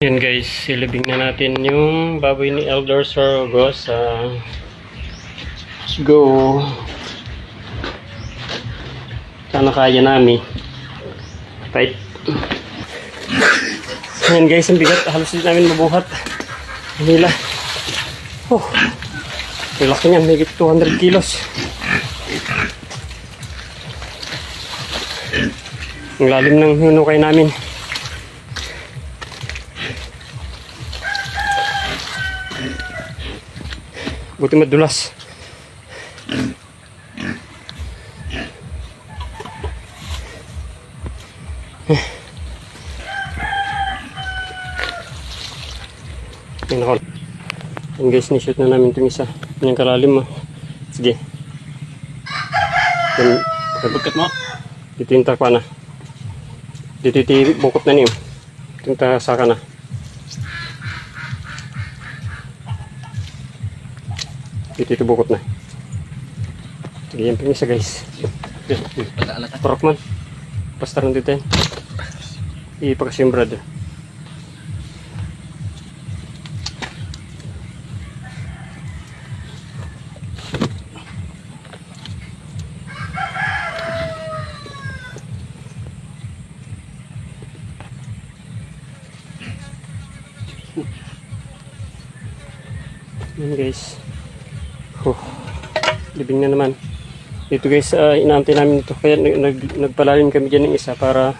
Yan guys, silibing na natin yung baboy ni Elder Sorogos. Uh, let's go. Sana kaya namin. Right. Yan guys, ang bigat. Halos hindi namin mabuhat. Manila. Oh. Laki niyan, may 200 kilos. Ang lalim ng hinukay namin. Buti madulas. Yan ako. Yan guys, ni-shoot na namin itong isa. Yan kalalim ah. Sige. Yan. Pagkat mo. Dito yung takwa na. Dito yung bukot na niyo. Dito yung saka na. Dito ito bukot na. Sige, yan pang isa guys. Torok man. Basta rin dito yan. Ipakas yung brother. Yan guys. Oh, libing na naman. Dito guys, uh, inaantay namin ito. Kaya nag, nag, nagpalalim kami dyan ng isa para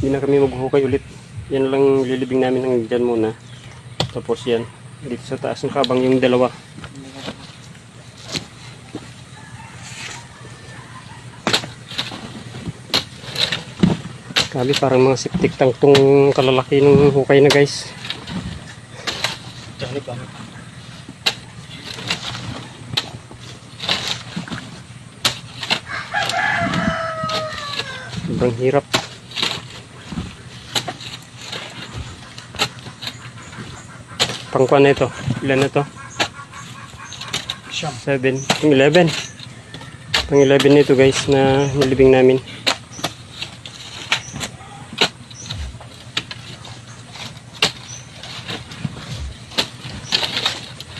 hindi na kami maghuhukay ulit. Yan lang lilibing namin hanggang dyan muna. Tapos yan. Dito sa taas ng kabang yung dalawa. Grabe parang mga septic tank tong kalalaki ng hukay na guys. Sobrang hirap. Pangkuan na ito. Ilan na ito? Siyam. 7. Pang 11. Pang 11 nito guys na nilibing namin.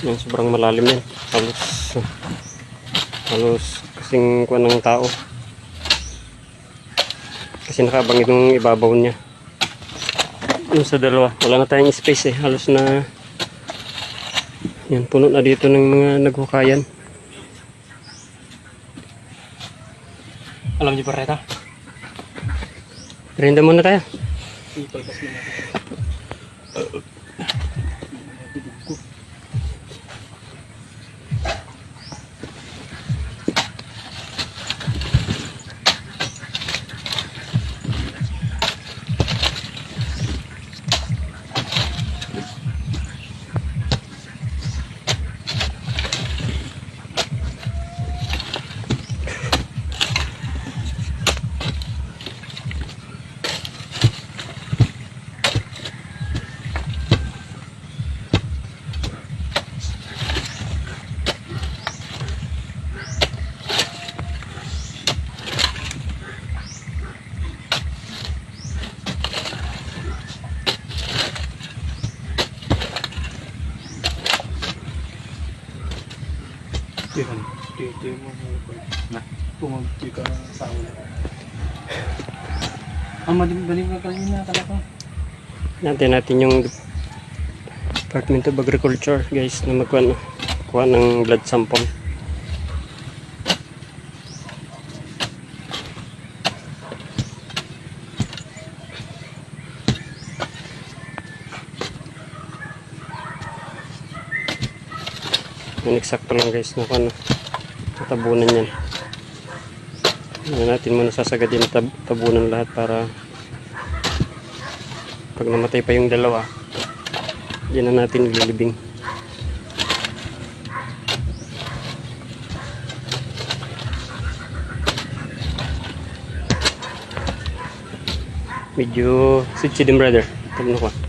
Yan, sobrang malalim yan. Halos, halos kasing kuan ng tao. Kasi nakabang itong ibabaw niya. Yung sa dalawa, wala na tayong space eh. Halos na yan, puno na dito ng mga naghukayan. Alam niyo ba Reta? Rinda muna tayo. Ipalpas mo natin. Yan. Dito mo na. Pumunti ka sa ulo. Ang madim-dalim ka kanina talaga. Natin natin yung Department of Agriculture guys na magkuha kuha ng blood sample. Yan eksakto lang guys na ano, yan. Yan natin muna sasagadin tab tabunan lahat para pag namatay pa yung dalawa, yan na natin ililibing. Medyo sitsi din brother. Pag nakuha.